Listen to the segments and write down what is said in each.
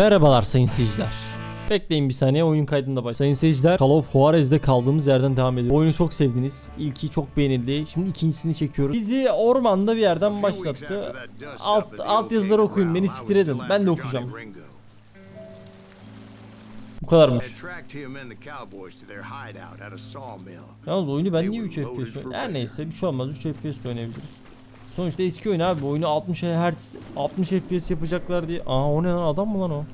Merhabalar sayın seyirciler. Bekleyin bir saniye oyun kaydında baş. Sayın seyirciler Call of Juarez'de kaldığımız yerden devam ediyor. Oyunu çok sevdiniz. İlki çok beğenildi. Şimdi ikincisini çekiyoruz. Bizi ormanda bir yerden başlattı. Alt, alt yazıları okuyun beni siktir edin. Ben de okuyacağım. Bu kadarmış. Yalnız oyunu ben niye 3 FPS? Her neyse bir şey olmaz 3 FPS oynayabiliriz. Sonuçta eski oyun abi oyunu 60 Hz 60 FPS yapacaklar diye. Aa o ne lan adam mı lan o?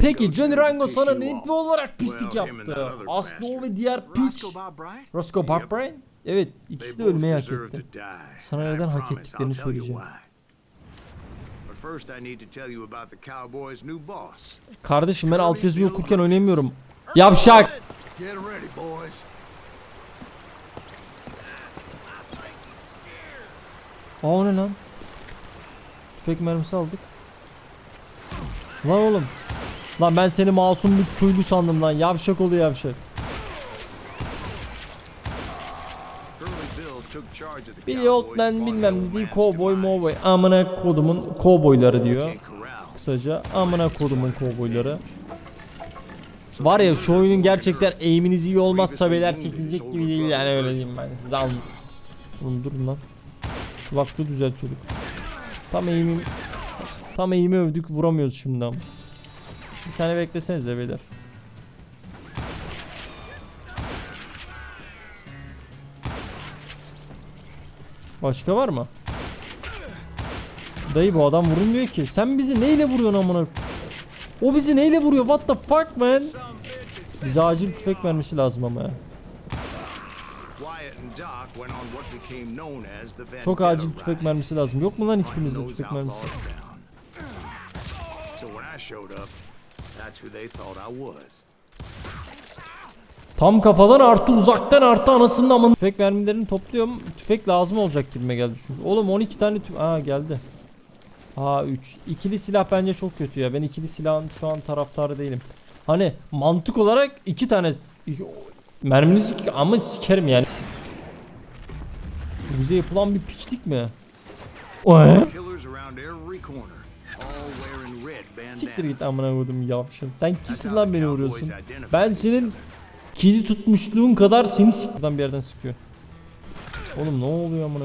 Peki Johnny Rango sana ne olarak pislik yaptı? Asno ve diğer piç. Roscoe Barbrain? Evet ikisi de ölmeyi hak etti. Sana neden hak ettiklerini söyleyeceğim. Kardeşim ben altyazı okurken oynayamıyorum. Yavşak! Aa o ne lan? Tüfek mermisi aldık. Lan oğlum. Lan ben seni masum bir köylü sandım lan. Yavşak oluyor yavşak. Billy Oldman bilmem değil kovboy movboy. Amına kodumun kovboyları diyor. Kısaca amına kodumun kovboyları. Var ya şu oyunun gerçekten eğiminiz iyi olmazsa beyler çekilecek gibi değil yani öyle diyeyim ben size al. Oğlum durun lan. Kulaklığı düzeltiyorduk. Tam eğimim Tam eğimi övdük vuramıyoruz şimdi ama. Bir saniye beklesenize beyler. Başka var mı? Dayı bu adam vurulmuyor ki. Sen bizi neyle vuruyorsun amına? O bizi neyle vuruyor? What the fuck man? Bize acil tüfek vermesi lazım ama ya. Çok acil tüfek mermisi lazım. Yok mu lan hiçbirinizde tüfek mermisi? Tam kafadan artı uzaktan artı anasının amın. Tüfek mermilerini topluyorum. Tüfek lazım olacak gibime geldi çünkü. Oğlum 12 tane tüfek. Aa geldi. Aa 3. İkili silah bence çok kötü ya. Ben ikili silahın şu an taraftarı değilim. Hani mantık olarak iki tane iki- merminiz iki ama sikerim yani. Bu Bize yapılan bir piçlik mi? O red Siktir git amına koydum yavşın. Sen kimsin lan beni vuruyorsun? Ben senin kili tutmuşluğun kadar seni siktirden bir yerden sıkıyor. Oğlum ne oluyor amına?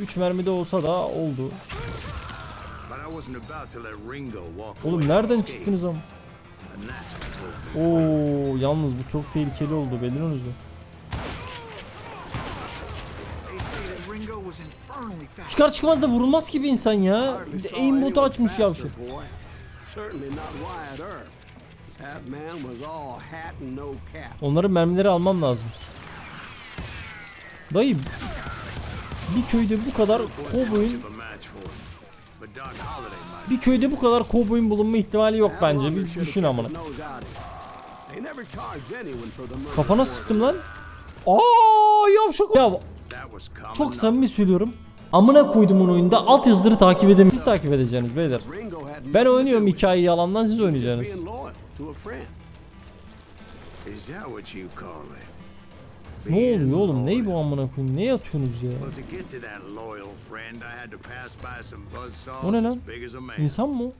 3 mermide olsa da oldu. Oğlum nereden çıktınız ama? Oo yalnız bu çok tehlikeli oldu infernally fast. Çıkar çıkmaz da vurulmaz ki bir insan ya. Bir de aimbotu açmış yavşak. Onların mermileri almam lazım. Dayı bir köyde bu kadar kovboyun bir köyde bu kadar kovboyun bulunma ihtimali yok bence. Bir düşün amına. Kafana sıktım lan. Aa yavşak. Ya çok samimi söylüyorum. Amına koyduğumun oyunda alt yazıları takip edin. Siz takip edeceksiniz beyler. Ben oynuyorum hikayeyi yalandan siz oynayacaksınız. Is that what you call it? Ne oluyor oğlum? Ney bu amına koyayım? Ne yatıyorsunuz ya? O ne lan? İnsan mı?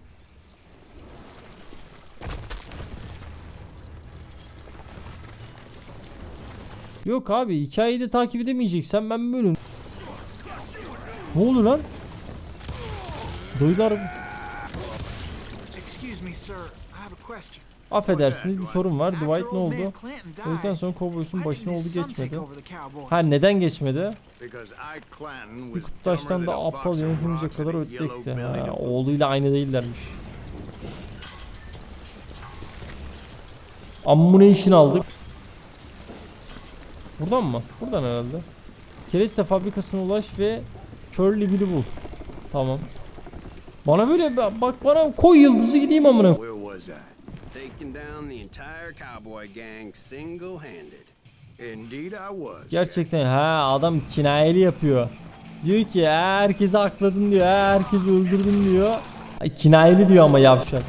Yok abi hikayeyi de takip edemeyeceksen ben böyle. Ne oldu lan? Duyular Excuse me, sir. I have a question. Affedersiniz bir sorun var. Dwight ne oldu? Öldükten sonra Cowboys'un başına oldu geçmedi. Ha neden geçmedi? Bir dumber da aptal yönetilmeyecek kadar ötlekti. Ha, oğluyla aynı değillermiş. Ammunition aldık. Buradan mı? Buradan herhalde. Kereste fabrikasına ulaş ve Curly Bill'i bul. Tamam. Bana böyle bak bana koy yıldızı gideyim amına. Taking down the entire cowboy gang single-handed. Indeed I was. Gerçekten ha adam kinayeli yapıyor. Diyor ki "Ha, herkesi akladın diyor. Herkesi öldürdün diyor. Ay, kinayeli diyor ama yavşak.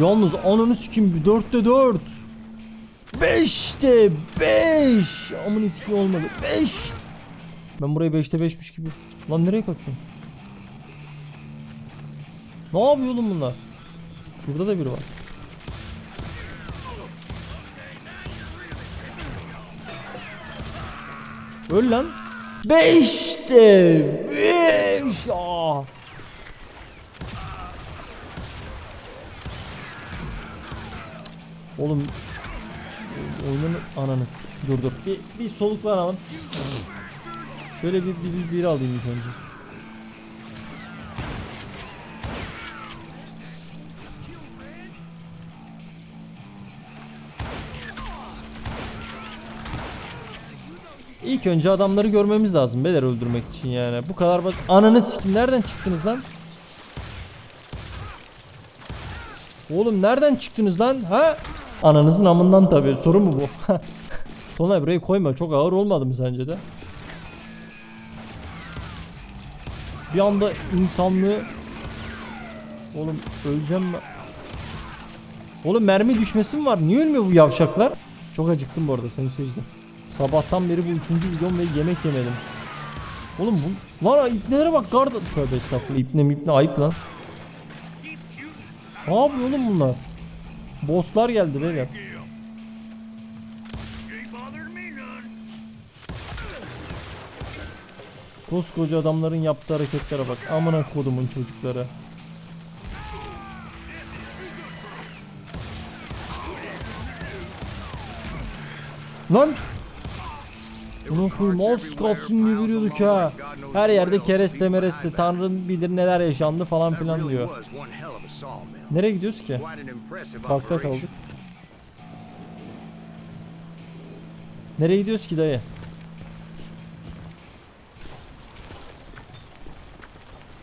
Yalnız ananı sikim bir dörtte dört. 5'te 5. Amın iski olmadı. 5. Ben burayı 5'te 5'miş gibi. Lan nereye kaçıyorsun? Ne yapıyor oğlum bunlar? Şurada da biri var. Öl lan. 5'te 5. Aa. Oğlum oyunun ananız. Dur dur. Bir, bir soluklan alalım. Şöyle bir, bir, bir, bir alayım ilk önce. İlk önce adamları görmemiz lazım beyler öldürmek için yani. Bu kadar bak. Ananı sikim nereden çıktınız lan? Oğlum nereden çıktınız lan? Ha? Ananızın amından tabii. Soru mu bu? Tonay burayı koyma. Çok ağır olmadı mı sence de? Bir anda insanlığı Oğlum öleceğim mi? Oğlum mermi düşmesi mi var? Niye ölmüyor bu yavşaklar? Çok acıktım bu arada seni seyirciler. Sabahtan beri bu üçüncü videom ve yemek yemedim. Oğlum bu... Lan ipnelere bak garda... Tövbe estağfurullah ipne mipne ayıp lan. Ne yapıyor oğlum bunlar? Bosslar geldi beyler. Koskoca adamların yaptığı hareketlere bak. Amına kodumun çocukları. Lan! Bunu koyayım az kalsın geberiyorduk ha. Her yerde kereste mereste tanrın bilir neler yaşandı falan filan diyor. Nereye gidiyoruz ki? Bakta kaldık. Nereye gidiyoruz ki dayı?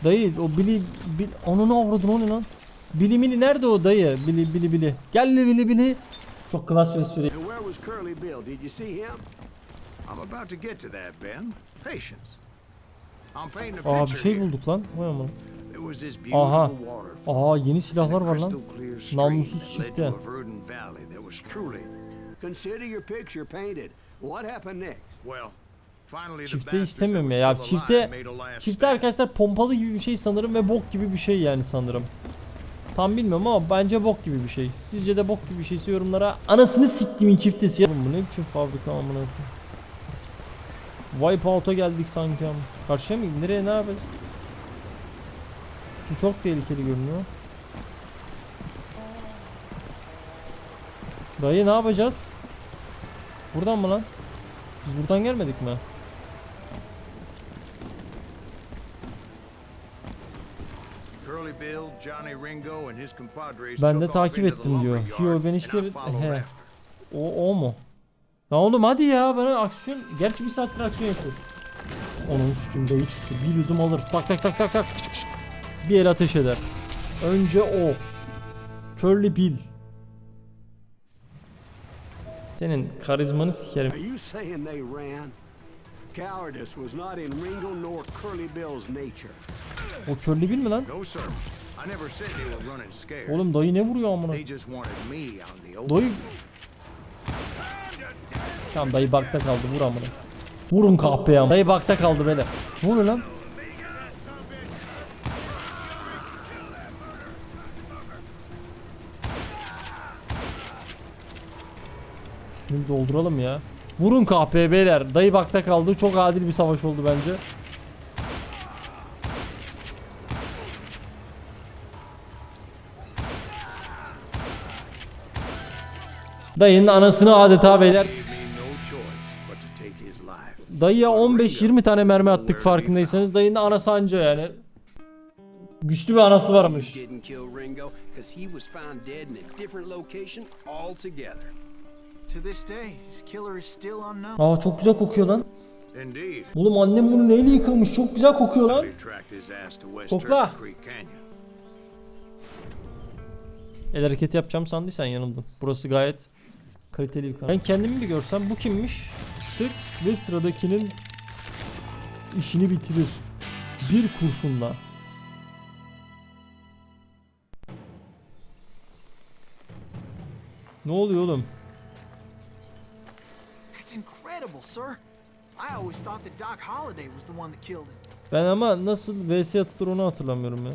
Dayı o bili bil, onu ne avradın o ne lan? Bili mili nerede o dayı? Bili bili bili. Gel bili bili. Çok klas bir espri. I'm about to get to that, Ben. Patience. I'm painting a Aa bir picture şey here. bulduk lan. Vay aman. There was this Aha. beautiful waterfall. Aa yeni silahlar var lan. clear stream Namussuz that led çifte. to a verdant valley that was truly Consider your picture painted. What happened next? well. Finally, the Çifte bastards istemiyorum that ya. were Ya still çifte alive made a last çifte stand. arkadaşlar pompalı gibi bir şey sanırım ve bok gibi bir şey yani sanırım. Tam bilmiyorum ama bence bok gibi bir şey. Sizce de bok gibi bir şeyse yorumlara anasını siktimin çiftesi. Oğlum bu ne biçim fabrika amına koyayım. Wipeout'a geldik sanki ama. Karşıya mı? Nereye ne yapacağız? Su çok tehlikeli görünüyor. Dayı ne yapacağız? Buradan mı lan? Biz buradan gelmedik mi? Ben de takip ettim diyor. Yo ben hiçbir he. O o mu? Ya oğlum hadi ya bana aksiyon. Gerçi bir saattir aksiyon yapıyor. Onun sütüm dayı çıktı. Bir yudum alır. Tak tak tak tak tak. Bir el ateş eder. Önce o. Curly Bill. Senin karizmanı sikerim. Are you saying they ran? Cowardice was not in Ringo nor Curly Bill's nature. O Curly Bill mi lan? No, sir. I never said they were running scared. Oğlum dayı ne vuruyor amına? They Tamam dayı bakta kaldı vur amına. Vurun kahpeye. Dayı bakta kaldı böyle. Ne oluyor lan? Şimdi dolduralım ya. Vurun kahpeye beyler. Dayı bakta kaldı. Çok adil bir savaş oldu bence. Dayının anasını adeta beyler. Dayıya 15-20 tane mermi attık farkındaysanız. Dayının anası anca yani. Güçlü bir anası varmış. Aa çok güzel kokuyor lan. Oğlum annem bunu neyle yıkamış? Çok güzel kokuyor lan. Kokla. El hareketi yapacağım sandıysan yanıldın. Burası gayet kaliteli bir kanal. Ben kendimi bir görsem bu kimmiş? Tık ve sıradakinin işini bitirir. Bir kurşunla. Ne oluyor oğlum? That's incredible, sir. I always thought that Doc Holliday was the one that killed him. Ben ama nasıl vs atılır onu hatırlamıyorum ya.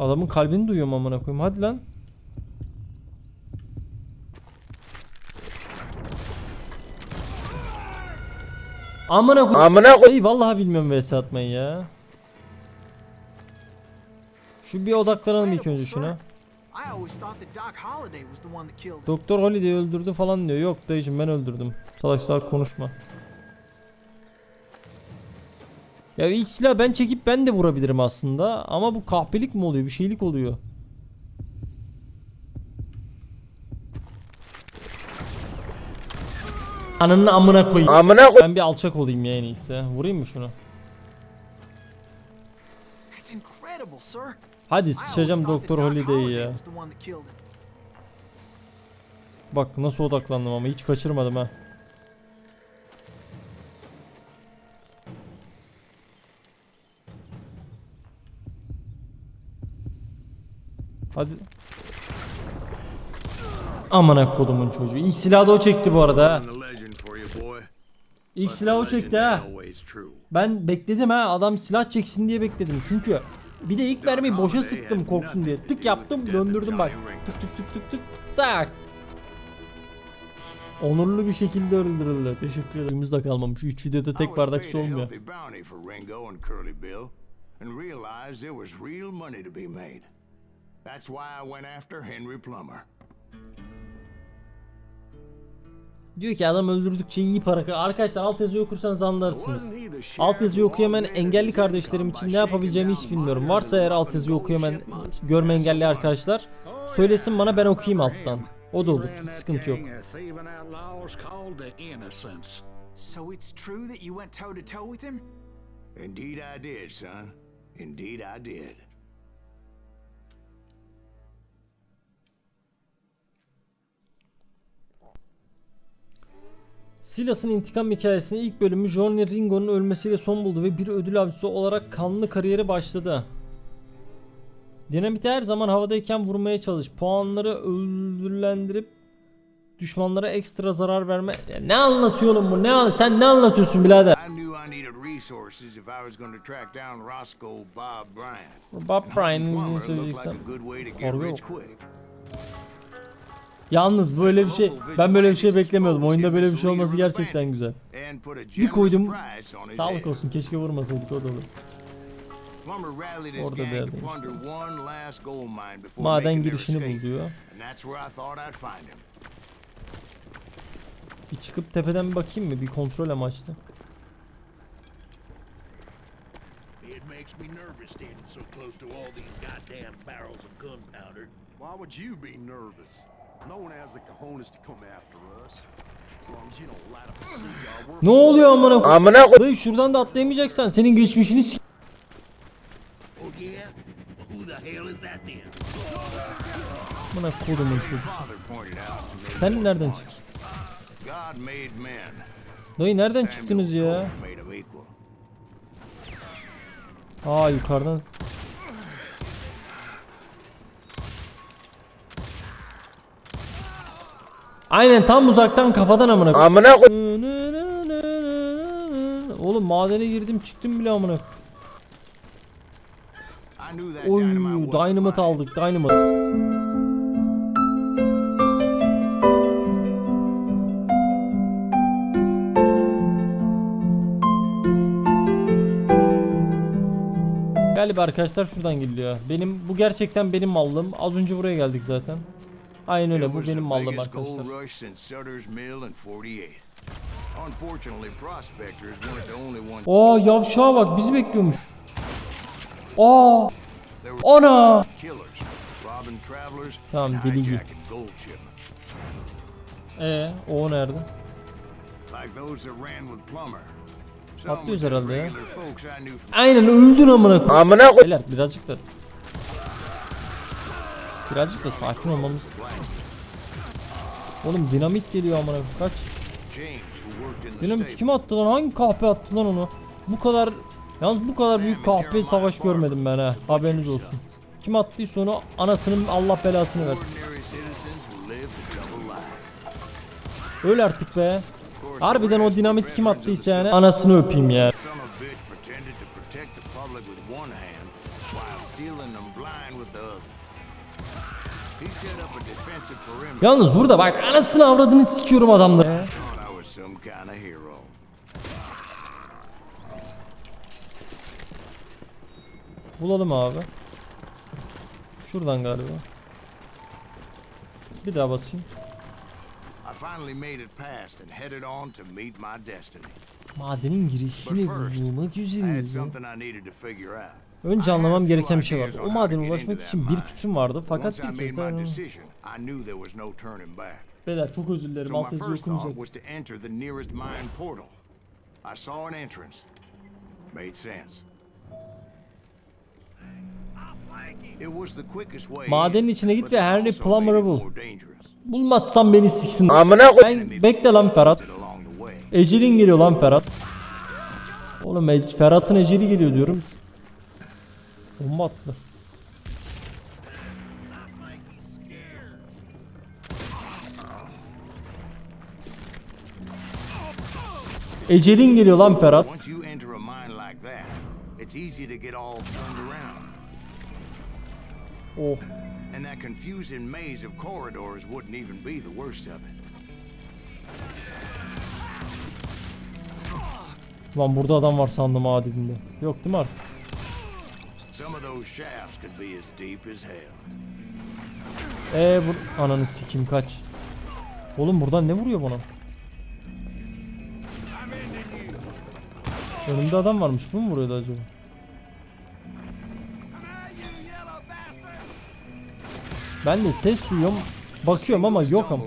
Adamın kalbini duyuyorum amına koyayım. Hadi lan. Amına koyayım. Amına koy- Ey vallahi bilmiyorum vs atmayı ya. Şu bir odaklanalım ilk önce şuna. Doktor Holiday öldürdü falan diyor. Yok dayıcım ben öldürdüm. Salak salak konuşma. Ya ilk silah ben çekip ben de vurabilirim aslında. Ama bu kahpelik mi oluyor? Bir şeylik oluyor. Ananın amına koyayım. Amına koy. Ben bir alçak olayım ya en iyisi. Vurayım mı şunu? That's incredible, sir. Hadi sıçacağım Doktor Holiday'i ya. Bak nasıl odaklandım ama hiç kaçırmadım ha. Hadi. Amına kodumun çocuğu. İlk silahı da o çekti bu arada. İlk silahı o çekti ha. Ben bekledim ha adam silah çeksin diye bekledim çünkü bir de ilk mermiyi boşa sıktım korksun diye tık yaptım döndürdüm bak tık tık tık tık tık tak Onurlu bir şekilde öldürüldü. Teşekkür ederim. Elimizde kalmamış. 3 videoda tek bardak su olmuyor. and realized there was real money to be made. That's why I went after Henry Plummer. Diyor ki adam öldürdükçe iyi para kazanıyor. Arkadaşlar alt yazıyı okursanız anlarsınız. Alt yazıyı okuyamayan engelli kardeşlerim için ne yapabileceğimi hiç bilmiyorum. Varsa eğer alt yazıyı okuyamayan, görme engelli arkadaşlar söylesin bana ben okuyayım alttan. O da olur. Hiç sıkıntı yok. So it's true that you went toe to toe with him? Indeed I did, son. Indeed I did. Silas'ın intikam hikayesinin ilk bölümü Johnny Ringo'nun ölmesiyle son buldu ve bir ödül avcısı olarak kanlı kariyeri başladı. Dinamiti her zaman havadayken vurmaya çalış. Puanları ödüllendirip düşmanlara ekstra zarar verme. Ya ne anlatıyor oğlum bu? Ne sen ne anlatıyorsun birader? Bob Bryan'ın hunting izini Plummer Yalnız böyle bir şey ben böyle bir şey beklemiyordum. Oyunda böyle bir şey olması gerçekten güzel. Bir koydum. Sağlık olsun keşke vurmasaydık o da olur. Orada before Maden girişini bul diyor. Bir çıkıp tepeden bir bakayım mı? Bir kontrol amaçlı. It makes me nervous standing so close to all these goddamn barrels of gunpowder. Why would you be nervous? Ne oluyor amına koy- Amına. Dayı şuradan da atlayamayacaksan senin geçmişini s- Oh? Amına kodumun çocuğu. Sen nereden çıktın? Dayı nereden çıktınız ya? Aa yukarıdan. Aynen tam uzaktan kafadan amına koy- Amına koy. Oğlum madene girdim çıktım bile amına. Oy dynamite aldık dynamite. Galiba arkadaşlar şuradan geliyor. Benim bu gerçekten benim mallım. Az önce buraya geldik zaten. Aynen öyle bu benim mallım arkadaşlar. rush since Sutter's Mill in 48. Unfortunately, prospectors weren't the only ones. Aa yavşağa bak bizi bekliyormuş. Aa ana. Tamam, deli gibi. Ee o nerede? Just herhalde ya. Aynen öldün amına koy. Amına koy. Beyler birazcık da Birazcık da sakin olmamız. Oğlum dinamit geliyor amına. Kaç. Dinamit kim attı lan? Hangi kahpe attı lan onu? Bu kadar Yalnız bu kadar büyük kahpe savaş görmedim ben ha. Haberiniz olsun. Kim attıysa onu anasının Allah belasını versin. Öl artık be. Harbiden o dinamiti kim attıysa yani anasını öpeyim ya. Yalnız burada bak anasını avradını sikiyorum adamları. Bulalım abi. Şuradan galiba. Bir daha basayım. Madenin girişini bulmak üzereyiz. Önce anlamam gereken bir şey vardı. O madene ulaşmak için bir fikrim vardı fakat bir kez daha... Beyler çok özür dilerim alt yazı okumayacak. I saw an entrance. Made sense. Madenin in, içine git ve Henry Plummer'ı bul. Bulmazsan beni siksin. Amına Ben bekle lan Ferhat. Ecelin geliyor lan Ferhat. Oğlum Ferhat'ın eceli geliyor diyorum. Bomba attı. Ecelin geliyor lan Ferhat. Oh. And that confusing maze of corridors wouldn't even be the worst of it. Lan burada adam var sandım ha dibinde. Yok değil mi? Those shafts could be as deep as hell. Eee bu... Ananı sikim kaç. Oğlum buradan ne vuruyor bana? Önümde adam varmış. Bu mu vuruyordu acaba? Ben de ses duyuyorum. Bakıyorum ama yok ama.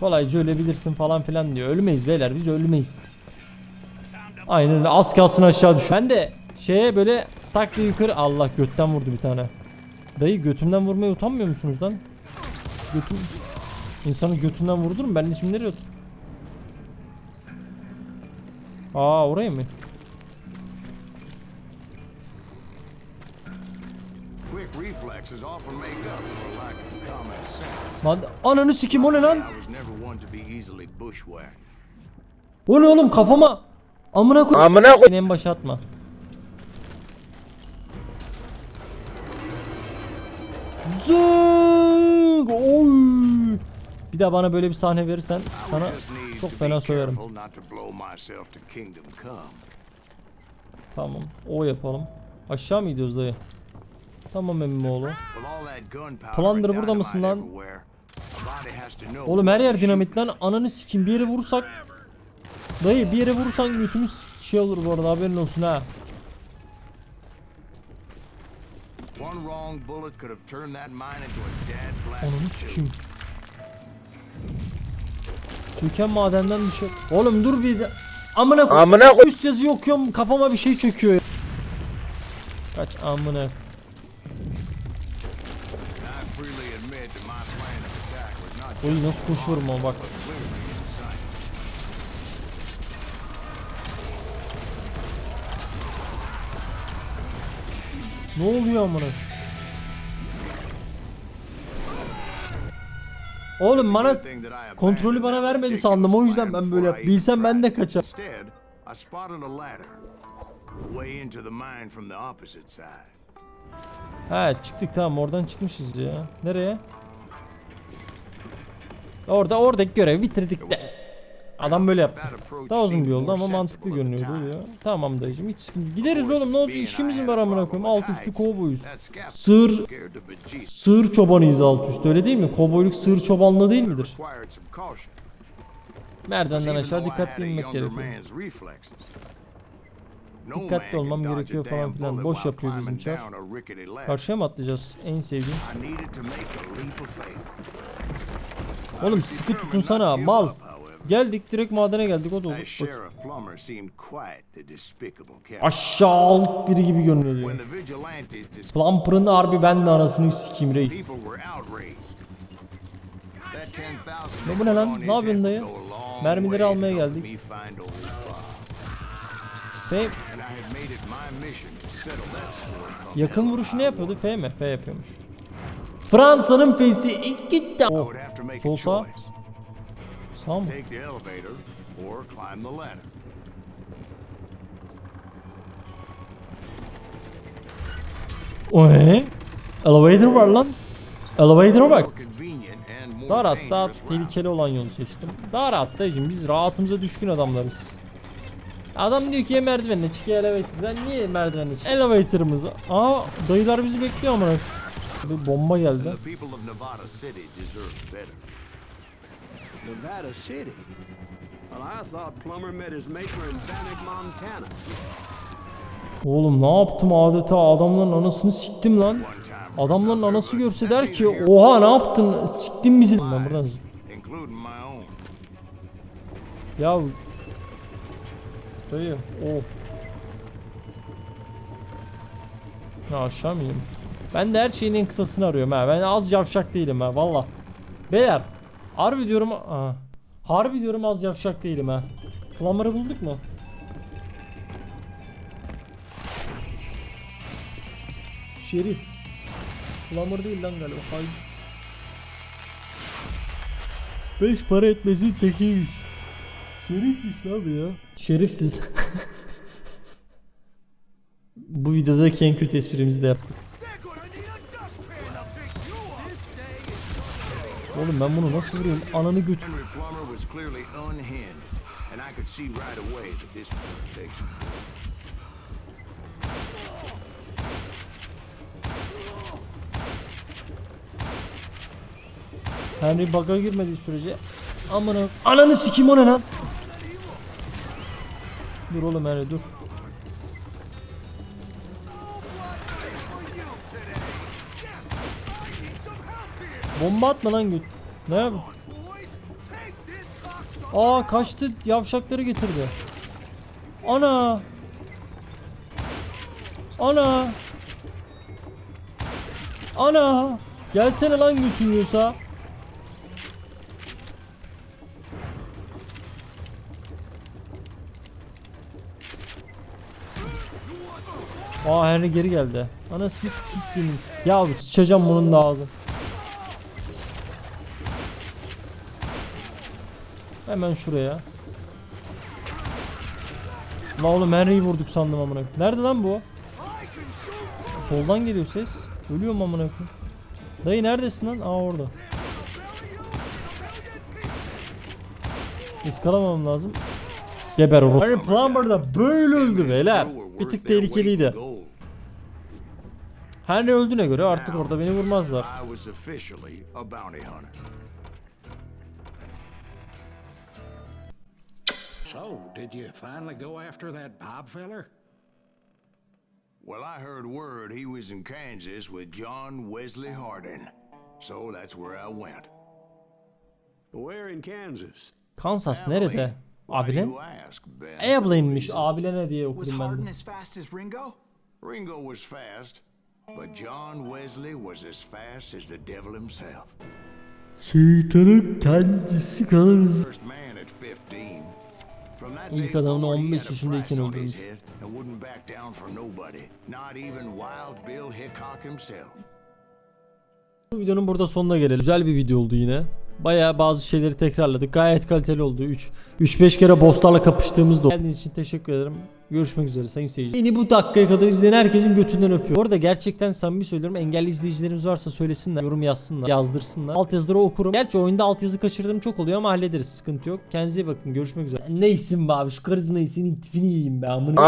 Kolayca ölebilirsin falan filan diyor. Ölmeyiz beyler biz ölmeyiz. Aynen öyle. Az kalsın aşağı düş. Ben de şeye böyle tak diye yukarı Allah götten vurdu bir tane. Dayı götümden vurmaya utanmıyor musunuz lan? Götüm İnsanı götünden vurdur mu? Ben şimdi nereye otur- Aa oraya mı? Lan ananı sikim o ne lan? O ne oğlum kafama? Amına koy. Amına koy. En başa atma. Zıng! Oy! Bir daha bana böyle bir sahne verirsen sana çok fena come. Tamam. O yapalım. Aşağı mı gidiyoruz dayı? Tamam gunpowder Plunder burada mısın lan? Oğlum her yer dinamit lan. Ananı sikim bir yere vurursak. Dayı bir yere vurursan götümüz şey olur bu arada haberin olsun ha. shoot. One wrong bullet could have turned that mine into a dead Ananı plastic sikim. Çöken madenden bir şey. Oğlum dur bir de. Amına koy. Amına koy. Üst yazıyı okuyorum kafama bir şey çöküyor. ya. Kaç amına. I freely admit that my plan of attack was not Oy nasıl koşuyorum ama bak. Ne oluyor amına? Oğlum bana kontrolü bana vermedi sandım o yüzden ben böyle Bilsem ben de kaçar. Instead, I spotted a ladder. A way into the mine from the opposite side. He çıktık tamam oradan çıkmışız ya. Nereye? Orada oradaki görevi bitirdik de. Adam böyle yaptı. Daha uzun bir yoldu more ama mantıklı görünüyordu diyor. Tamam dayıcım hiç sıkıntı. Gideriz oğlum ne olacak işimiz var amına koyayım. Alt üstü kovboyuz. Sığır sığır çobanıyız alt üstü öyle değil mi? Kovboyluk sığır çobanlığı değil midir? Merdivenden aşağı dikkatli inmek gerekiyor. Dikkatli olmam gerekiyor falan filan. Boş yapıyor bizim çar. Karşıya mı atlayacağız? En sevdiğim. Oğlum sıkı tutunsana mal. Geldik direkt madene geldik o da olur. Aşağılık biri gibi görünüyor Plumper'ın harbi ben de anasını sikeyim reis. people were outraged. That 10,000 Ne they bu ne lan? Ne yapıyorsun dayı? Mermileri almaya geldik. F yakın vuruşu ne yapıyordu? F mi? F yapıyormuş. Fransa'nın F'si iki. I Oh. would Sağ mı? Take the elevator or climb the ladder. Oy. Elevator var lan. Elevator'a bak. Daha rahat, daha tehlikeli olan yolu seçtim. Daha rahat dayıcım biz rahatımıza düşkün adamlarız. Adam diyor ki ya merdivenle çık ya elevator'dan niye merdivenle çık? Elevator'ımız. Aa dayılar bizi bekliyor amına. Bir bomba geldi. Nevada City? Well, I thought Plummer met his maker in Bannock, Montana. Oğlum ne yaptım adeta adamların anasını siktim lan. Adamların anası görse der ki oha ne yaptın siktin bizi. Ben buradan. Ya Dayı oh. Ya aşağı mı? Ben de her şeyin en kısasını arıyorum ha. Ben az yavşak değilim ha valla. Beyler harbi diyorum ha. Harbi diyorum az yavşak değilim ha. Plumber'ı bulduk mu? Şerif. Plumber değil lan galiba. Hay. Beş para etmesin tekiymiş. Şerifmiş abi ya. Şerifsiz. Bu videodaki en kötü esprimizi de yaptık. Oğlum ben bunu nasıl vurayım? Ananı götür. Henry bug'a girmediği sürece amına ananı sikeyim o ne lan? Dur oğlum Henry dur. Bomba atma lan göt. Ne. Aa kaçtı yavşakları getirdi. Ana. Ana. Ana. Gelsene lan götün yiyorsa. Aa Henry geri geldi. Anasını siktiğim. Ya sıçacağım bunun da ağzı. Hemen şuraya. La oğlum Henry'i vurduk sandım amına. Nerede lan bu? Soldan geliyor ses. Ölüyorum amına koyayım. Dayı neredesin lan? Aa orada. Iskalamam lazım. Geber oğlum. Henry Plumber da böyle öldü beyler. Bir tık tehlikeliydi. Henry öldüğüne göre artık orada beni vurmazlar. So, did you finally go after that Bob feller? Well, I heard word he was in Kansas with John Wesley Hardin. So that's where I went. Where in Kansas? Kansas Abilene. nerede? Abilen? you ask, Ben? Able'inmiş. Abile diye okudum ben de. as fast as Ringo? Ringo was fast, but John Wesley was as fast as the devil himself. Şeytanın kendisi kalırız. First man at 15. İlk adamını forward, he 15 had a yaşındayken öldürmüş. Bu videonun burada sonuna gelelim. Güzel bir video oldu yine. Bayağı bazı şeyleri tekrarladık. Gayet kaliteli oldu. 3 3-5 kere bosslarla kapıştığımız da. Geldiğiniz için teşekkür ederim. Görüşmek üzere sayın seyirciler. Beni bu dakikaya kadar izleyen herkesin götünden öpüyor. Bu arada gerçekten samimi söylüyorum. Engelli izleyicilerimiz varsa söylesinler. Yorum yazsınlar. Yazdırsınlar. Alt yazıları okurum. Gerçi oyunda alt yazı kaçırdığım çok oluyor ama hallederiz. Sıkıntı yok. Kendinize iyi bakın. Görüşmek üzere. Neysin be abi? Şu karizmayı senin tipini yiyeyim be. Amına.